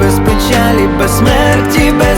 без печалі, без смерті. без